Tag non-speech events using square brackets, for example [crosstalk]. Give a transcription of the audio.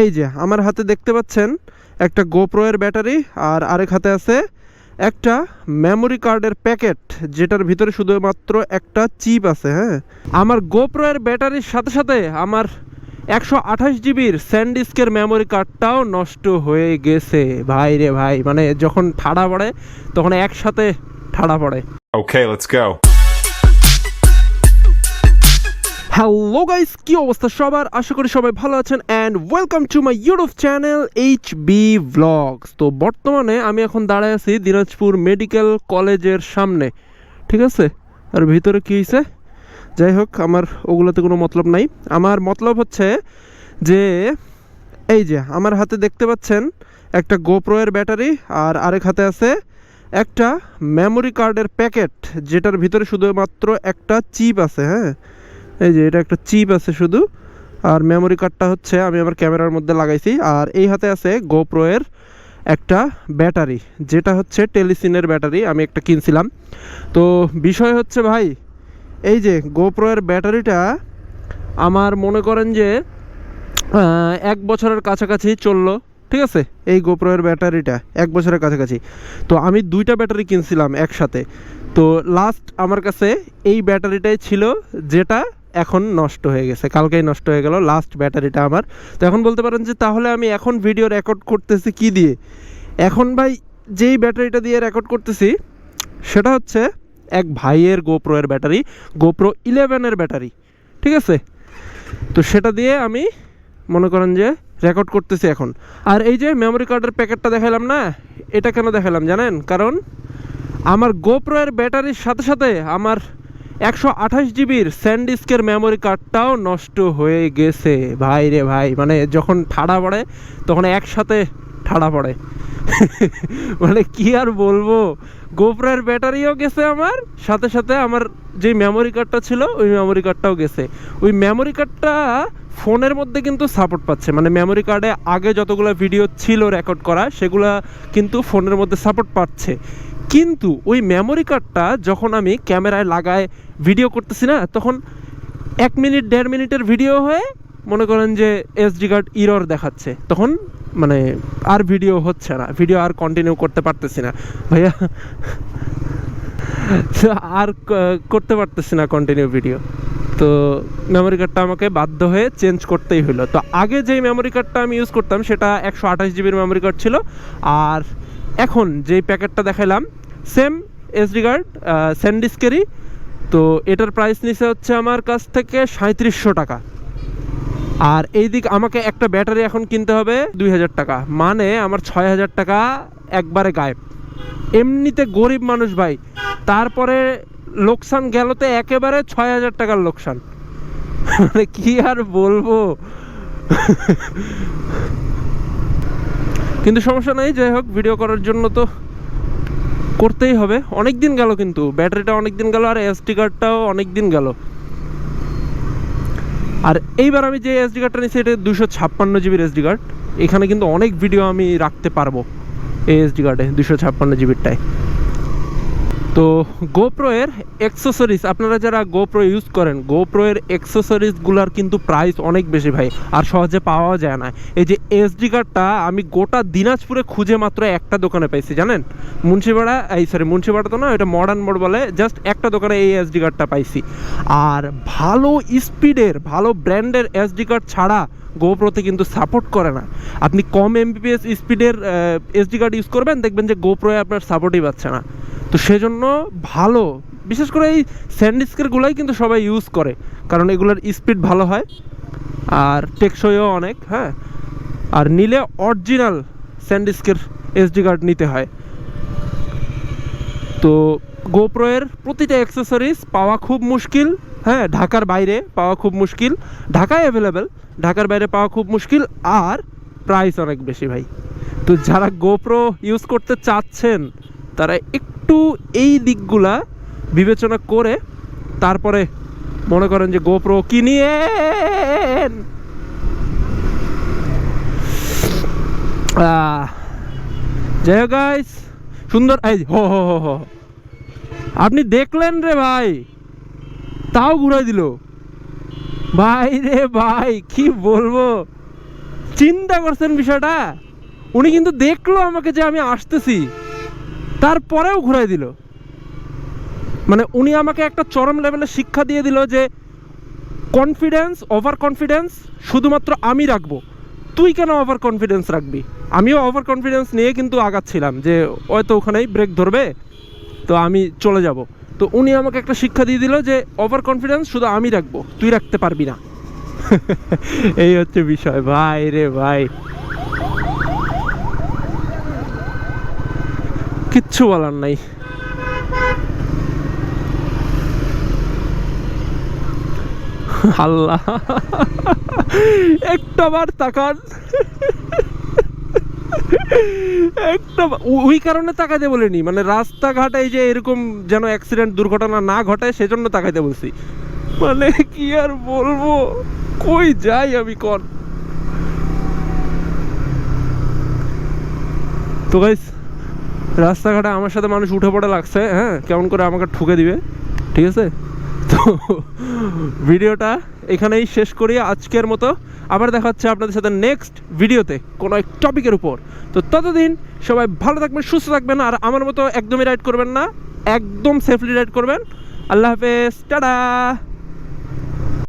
এই যে আমার হাতে দেখতে পাচ্ছেন একটা গোপ্রো এর ব্যাটারি আর আরেক হাতে আছে একটা মেমোরি কার্ডের প্যাকেট যেটার ভিতরে শুধুমাত্র একটা চিপ আছে হ্যাঁ? আমার গোপ্রো এর ব্যাটারির সাথে সাথে আমার একশো আঠাশ জিবির স্যান্ডিস্কের মেমোরি কার্ডটাও নষ্ট হয়ে গেছে। ভাই রে ভাই মানে যখন ঠাড়া পড়ে তখন একসাথে ঠাড়া পড়ে। Okay, let's go. Hello guys কি অবস্থা সবার? আশা করি সবাই ভালো আছেন and welcome to my YouTube channel H B blogs তো বর্তমানে আমি এখন দাঁড়ায় আছি দিনাজপুর মেডিকেল কলেজের সামনে, ঠিক আছে? আর ভিতরে কী হয়েছে যাই হোক, আমার ওগুলোতে কোনো মতলব নাই। আমার মতলব হচ্ছে যে, এই যে, আমার হাতে দেখতে পাচ্ছেন একটা গোপ্রো এর ব্যাটারি, আর আরেক হাতে আছে একটা মেমোরি কার্ডের প্যাকেট, যেটার ভিতরে শুধুমাত্র একটা চিপ আছে হ্যাঁ? এই যে, এটা একটা চিপ আছে শুধু। আর মেমোরি কার্ডটা হচ্ছে, আমি আমার ক্যামেরার মধ্যে লাগাইছি। আর এই হাতে আছে গোপ্রো এর একটা ব্যাটারি, যেটা হচ্ছে টেলিসিনের ব্যাটারি, আমি একটা কিনছিলাম। তো বিষয় হচ্ছে ভাই, এই যে গোপ্রো এর ব্যাটারিটা, আমার মনে করেন যে এক বছরের কাছাকাছি চলল, ঠিক আছে? এই গোপ্রো এর ব্যাটারিটা, এক বছরের কাছাকাছি। তো আমি দুইটা ব্যাটারি কিনছিলাম একসাথে। তো লাস্ট আমার কাছে এই ব্যাটারিটাই ছিল, যেটা এখন নষ্ট হয়ে গেছে, কালকেই নষ্ট হয়ে গেল লাস্ট ব্যাটারিটা আমার। তো এখন বলতে পারেন যে তাহলে আমি এখন ভিডিও রেকর্ড করতেছি কি দিয়ে? এখন ভাই যেই ব্যাটারিটা দিয়ে রেকর্ড করতেছি, সেটা হচ্ছে এক ভাইয়ের গোপ্রো এর ব্যাটারি গোপ্রো ইলেভেনের ব্যাটারি, ঠিক আছে? তো সেটা দিয়ে আমি মনে করেন যে রেকর্ড করতেছি এখন। আর এই যে মেমোরি কার্ডের প্যাকেটটা দেখালাম না, এটা কেন দেখালাম জানেন? কারণ আমার গোপ্রো এর ব্যাটারির সাথে সাথে আমার একশো আঠাশ জিবির স্যান্ডিস্কের মেমোরি কার্ডটাও নষ্ট হয়ে গেছে। ভাই রে ভাই মানে যখন ঠাড়া পড়ে, তখন একসাথে ঠাড়া পড়ে। [laughs] মানে কি আর বলব? গোপ্রোর ব্যাটারিও গেছে আমার, সাথে সাথে আমার যে মেমোরি কার্ডটা ছিল, ওই মেমোরি কার্ডটাও গেছে। ওই মেমোরি কার্ডটা ফোনের মধ্যে কিন্তু সাপোর্ট পাচ্ছে। মানে মেমোরি কার্ডে আগে যতগুলো ভিডিও ছিল রেকর্ড করা, সেগুলা কিন্তু ফোনের মধ্যে সাপোর্ট পাচ্ছে। কিন্তু ওই মেমোরি কার্ডটা যখন আমি ক্যামেরায় লাগায় ভিডিও করতেছি না, তখন এক মিনিট, দেড় মিনিটের ভিডিও হয়ে মনে করেন যে এসডি কার্ড ইরর দেখাচ্ছে। তখন মানে আর ভিডিও হচ্ছে না ভিডিও আর কন্টিনিউ করতে পারতেছি না। ভাইয়া, আর করতে পারতেছি না কন্টিনিউ ভিডিও তো মেমোরি কার্ডটা আমাকে বাধ্য হয়ে চেঞ্জ করতেই হলো। তো আগে যেই মেমোরি কার্ডটা আমি ইউজ করতাম, সেটা একশো আঠাশ জিবির মেমোরি কার্ড ছিল। আর এখন যেই প্যাকেটটা দেখালাম সেম এসডি কার্ড স্যান্ডিস্কেরই তো এটার প্রাইস নিচে হচ্ছে আমার কাছ থেকে সাঁত্রিশশো টাকা। আর এই দিক আমাকে একটা ব্যাটারি এখন কিনতে হবে দুই হাজার টাকা। মানে আমার ছয় হাজার টাকা একবারে গায়েব। এমনিতে গরিব মানুষ ভাই। তারপরে লোকসান গেল তো একেবারে ছয় হাজার টাকার লোকসান। [laughs] মানে কি আর বলব? [laughs] কিন্তু সমস্যা নেই, যাই হোক ভিডিও করার জন্য তো করতেই হবে। অনেক দিন গেল কিন্তু, ব্যাটারিটা অনেক দিন গেল আর এসডি কার্ডটাও অনেক দিন গেল। আর এইবার আমি যে এসডি কার্ডটা নিয়েছি, এটা দুশো ছাপ্পান্ন জিবির এসডি কার্ড এখানে কিন্তু অনেক ভিডিও আমি রাখতে পারব এই এসডি কার্ডে দুশো ছাপ্পান্ন জিবিরটায় তো গোপ্রো এর অ্যাক্সেসরিজ আপনারা যারা গোপ্রো ইউজ করেন গোপ্রো এর অ্যাক্সেসরিজগুলোর কিন্তু প্রাইস অনেক বেশি ভাই, আর সহজে পাওয়া যায় না। এই যে এসডি কার্ডটা আমি গোটা দিনাজপুরে খুঁজে মাত্র একটা দোকানে পাইছি, জানেন? মুন্সিপাড়া, এই সরি মুন্সিপাড়া তো না এটা মডার্ন মোড বলে জাস্ট একটা দোকানে এই এসডি কার্ডটা পাইছি। আর ভালো স্পিডের, ভালো ব্র্যান্ডের এসডি কার্ড ছাড়া গোপ্রোতে কিন্তু সাপোর্ট করে না। আপনি কম এমবিপিএস স্পিডের এসডি কার্ড ইউজ করবেন, দেখবেন যে গোপ্রোয়ে আপনার সাপোর্টই পাচ্ছে না। তো সেজন্য ভালো। বিশেষ করে এই স্যান্ডিস্কেরগুলোই কিন্তু সবাই ইউজ করে, কারণ এগুলোর স্পিড ভালো হয়, আর টেকসইও অনেক হ্যাঁ? আর নিলে অরিজিনাল স্যান্ডিস্কের এসডি কার্ড নিতে হয়। তো গোপ্রো এর প্রতিটা অ্যাক্সেসরিজ পাওয়া খুব মুশকিল হ্যাঁ? ঢাকার বাইরে পাওয়া খুব মুশকিল, ঢাকায় অ্যাভেলেবেল ঢাকার বাইরে পাওয়া খুব মুশকিল, আর প্রাইস অনেক বেশি ভাই। তো যারা গোপ্রো ইউজ করতে চাচ্ছেন তারা একটু এই দিকগুলা বিবেচনা করে তারপরে মনে করেন যে গোপ্রো কিনিয়েন আহ, যাই হোক গাইস সুন্দর এই হো হো হো হো। আপনি দেখলেন রে ভাই তাও ঘুরাই দিল। ভাই রে ভাই কি বলব? চিন্তা করছেন বিষয়টা? উনি কিন্তু দেখল আমাকে যে আমি আসতেছি। তারপরেও ঘুরাই দিল। মানে উনি আমাকে একটা চরম লেভেলে শিক্ষা দিয়ে দিল যে কনফিডেন্স ওভার কনফিডেন্স শুধুমাত্র আমি রাখব। তুই কেন ওভার কনফিডেন্স রাখবি? আমিও ওভার কনফিডেন্স নিয়ে কিন্তু আগাচ্ছিলাম যে, হয়তো ওখানেই ব্রেক ধরবে, তো আমি চলে যাব। তো উনি আমাকে একটা শিক্ষা দিয়ে দিল যে ওভার কনফিডেন্স শুধু আমি রাখব, তুই রাখতে পারবি না। [laughs] এই হচ্ছে বিষয়। ভাই রে ভাই। কিচ্ছু বলার নাই। আল্লাহ। একটা বার তাকান। একটা ওই কারণে তাকাইতে বলিনি মানে রাস্তাঘাটে যে এরকম যেন অ্যাক্সিডেন্ট দুর্ঘটনা না ঘটায় সেজন্য তাকাইতে বলছি। মানে কি আর বলব? কই যাই আমি কর তো গাইস রাস্তাঘাটে আমার সাথে মানুষ উঠে পড়ে লাগছে হ্যাঁ? কেমন করে আমাকে ঠুকে দিবে? ঠিক আছে? তো ভিডিওটা এখানেই শেষ করি আজকের মতো। আবার দেখা হচ্ছে আপনাদের সাথে নেক্সট ভিডিওতে কোনো এক টপিকের উপর। তো ততদিন সবাই ভালো থাকবেন, সুস্থ থাকবেন, আর আমার মতো একদমই রাইড করবেন না, একদম সেফলি রাইড করবেন। আল্লাহ হাফেজ, টাটা!